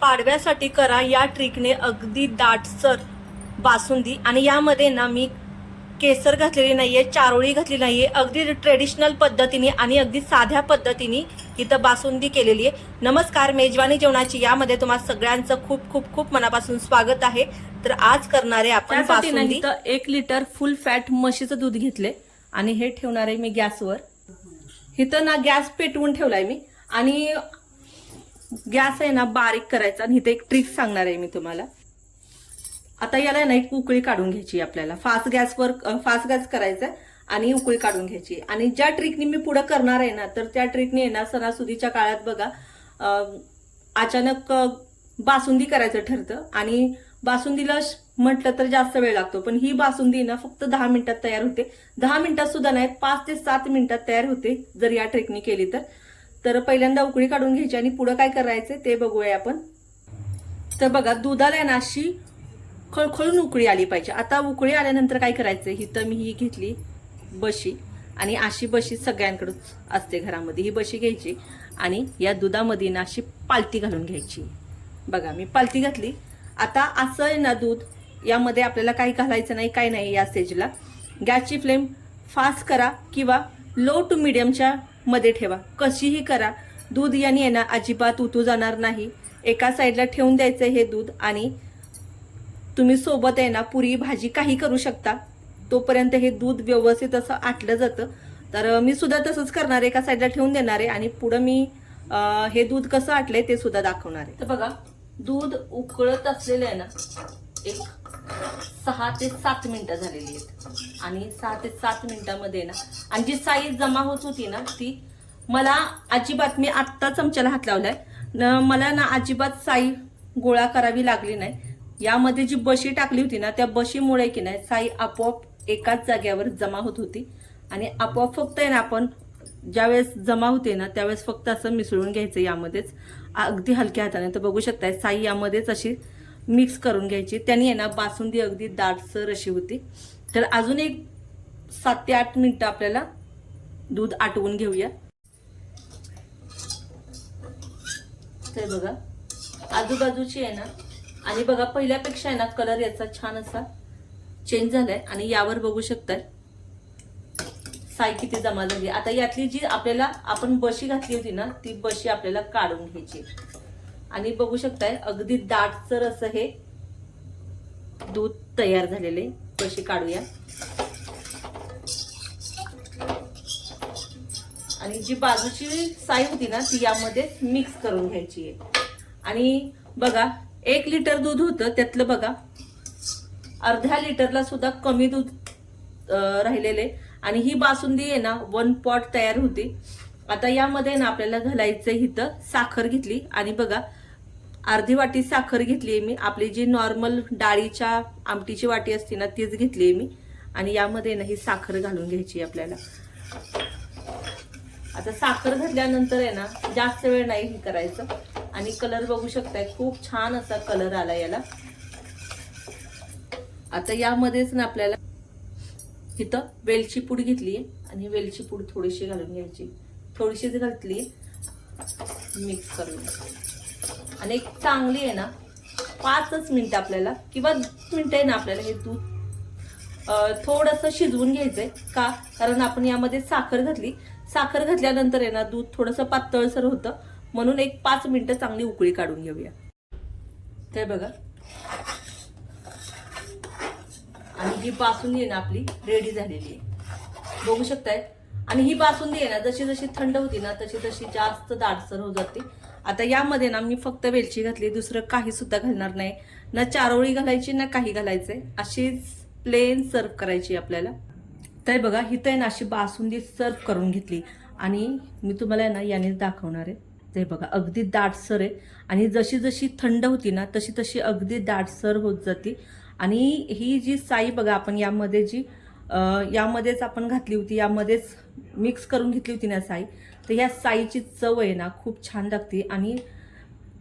पाडव्यासाठी करा या ट्रिकने अगदी दाटसर बासुंदी आणि यामध्ये ना मी केसर घातलेली नाहीये चारोळी घातली नाहीये अगदी ट्रेडिशनल पद्धतीने आणि अगदी साध्या पद्धतीने इथं बासुंदी केलेली आहे. नमस्कार मेजवानी जेवणाची यामध्ये तुम्हाला सगळ्यांचं खूप खूप खूप मनापासून स्वागत आहे. तर आज करणारे आपण बासुंदी इथं एक लिटर फुल फॅट म्हशीचं दूध घेतले आणि हे ठेवणार आहे मी गॅसवर. इथं ना गॅस पेटवून ठेवलाय मी. आणि गॅस आहे ना बारीक करायचा आणि इथे एक ट्रिक सांगणार आहे मी तुम्हाला. आता याला ना एक उकळी काढून घ्यायची आपल्याला. फास्ट गॅसवर फास्ट गॅस करायचा आणि उकळी काढून घ्यायची. आणि ज्या ट्रिकनी मी पुढे करणार आहे ना तर त्या ट्रिकने ना सणासुदीच्या काळात बघा अचानक बासुंदी करायचं ठरतं. आणि बासुंदीला म्हटलं तर जास्त वेळ लागतो पण ही बासुंदी ना फक्त दहा मिनिटात तयार होते. दहा मिनिटात सुद्धा नाही पाच ते सात मिनिटात तयार होते जर या ट्रेकनी केली तर. तर पहिल्यांदा उकळी काढून घ्यायची आणि पुढं काय करायचं ते बघूया आपण. तर बघा दुधाला आहे ना अशी खळखळून उकळी आली पाहिजे. आता उकळी आल्यानंतर काय करायचं ही तर मी ही घेतली बशी. आणि अशी बशी सगळ्यांकडेच असते घरामध्ये. ही बशी घ्यायची आणि या दुधामध्ये ना अशी पालती घालून घ्यायची. बघा मी पालती घातली. आता असं आहे ना दूध यामध्ये आपल्याला काही घालायचं नाही काही नाही या स्टेजला गॅसची फ्लेम फास्ट करा किंवा लो टू मिडियमच्या मध्ये ठेवा. कशीही करा. दूध याने आहे ना अजिबात उतू जाणार नाही. एका साईडला ठेवून द्यायचं हे दूध आणि तुम्ही सोबत आहे ना पुरी भाजी काही करू शकता. तोपर्यंत हे दूध व्यवस्थित असं आटलं जातं. तर मी सुद्धा तसंच करणार आहे. एका साईडला ठेवून देणार आहे आणि पुढं मी हे दूध कसं आटलंय ते सुद्धा दाखवणार आहे. तर बघा दूध उकळत असलेलं आहे ना एक सहा ते सात मिनटं झालेली आहेत. आणि सहा ते सात मिनिटामध्ये ना आणि जी साई जमा होत होती ना ती मला अजिबात मी आत्ता चमच्याला हात लावलाय. न मला ना अजिबात साई गोळा करावी लागली नाही. यामध्ये जी बशी टाकली होती ना त्या बशीमुळे की नाही साई आपोआप एकाच जाग्यावर जमा होत होती. आणि आपोआप फक्त आहे ना आपण ज्यावेळेस जमा होते ना त्यावेळेस फक्त असं मिसळून घ्यायचं यामध्येच. अगदी हलक्या हाताने. तर बघू शकताय साई यामध्येच अशी मिक्स करून घ्यायची. त्यांनी आहे ना बासुंदी अगदी दाटसर अशी होती. तर अजून एक सात ते आठ मिनटं आपल्याला दूध आटवून घेऊया. तर बघा आजूबाजूची आहे ना आणि बघा पहिल्यापेक्षा आहे ना कलर याचा छान असा चेंज झालाय. आणि यावर बघू शकताय साय किती जमा झाली. आता यातली जी आपल्याला आपण बशी घातली होती ना ती बशी आपल्याला काढून घ्यायची. आणि बघू शकताय अगदी दाटसर असं हे दूध तयार झालेले कशी काढूया. आणि जी बाजूची साई होती ना ती यामध्ये मिक्स करून घ्यायची आहे. आणि बघा एक लिटर दूध होतं त्यातलं बघा अर्ध्या लिटरला सुद्धा कमी दूध राहिलेले आणि ही बासुंदी आहे ना वन पॉट तयार होती. आता यामध्ये ना आपल्याला घालायचं इथं साखर घेतली. आणि बघा अर्धी वाटी साखर घेतली आहे मी. आपली जी नॉर्मल डाळीच्या आमटीची वाटी असते ना तीच घेतली आहे मी. आणि यामध्ये ना ही साखर घालून घ्यायची आहे आपल्याला. आता साखर घातल्यानंतर आहे ना जास्त वेळ नाही हे करायचं. आणि कलर बघू शकताय खूप छान असा कलर आला याला. आता यामध्येच ना आपल्याला इथं वेलची पूड घेतली आणि वेलची पूड थोडीशी घालून घ्यायची. थोडीशीच घातली मिक्स करून. आणि एक चांगली आहे ना पाचच मिनटं आपल्याला किंवा मिनटं आहे ना आपल्याला हे दूध थोडंसं शिजवून घ्यायचं आहे का? कारण आपण यामध्ये साखर घातली. साखर घातल्यानंतर आहे ना दूध थोडंसं पातळसर होतं. म्हणून एक पाच मिनटं चांगली उकळी काढून घेऊया. ते बघा. आणि ही बासुंदी आहे ना आपली रेडी झालेली आहे. बघू शकताय? आणि ही बासुंदी आहे ना जशी जशी थंड होती ना तशी तशी जास्त दाटसर होत जाते. आता यामध्ये ना मी फक्त वेलची घातली दुसरं काही सुद्धा घालणार नाही. ना चारोळी घालायची ना काही घालायचंय. अशीच प्लेन सर्व करायची आपल्याला. तर बघा ही आहे ना अशी बासुंदी सर्व करून घेतली. आणि मी तुम्हाला आहे ना याने दाखवणार आहे. ते बघा अगदी दाटसर आहे. आणि जशी जशी थंड होती ना तशी तशी अगदी दाटसर होत जाते. आणि ही जी साई बघा आपण यामध्ये जी यामध्येच आपण घातली होती यामध्येच मिक्स करून घेतली होती ना साई. तर ह्या साईची चव आहे ना खूप छान लागते आणि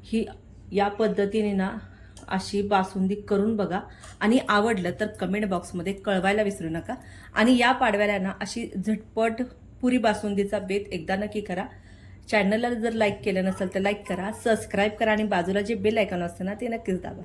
ही या पद्धतीने ना अशी बासुंदी करून बघा. आणि आवडलं तर कमेंट बॉक्समध्ये कळवायला विसरू नका. आणि या पाडव्याला ना अशी झटपट पुरी बासुंदीचा बेत एकदा नक्की करा. चॅनलला जर लाईक केलं नसेल तर लाईक करा सबस्क्राईब करा आणि बाजूला जे बेल ऐकॉन असतं ना ते नक्कीच दाबा.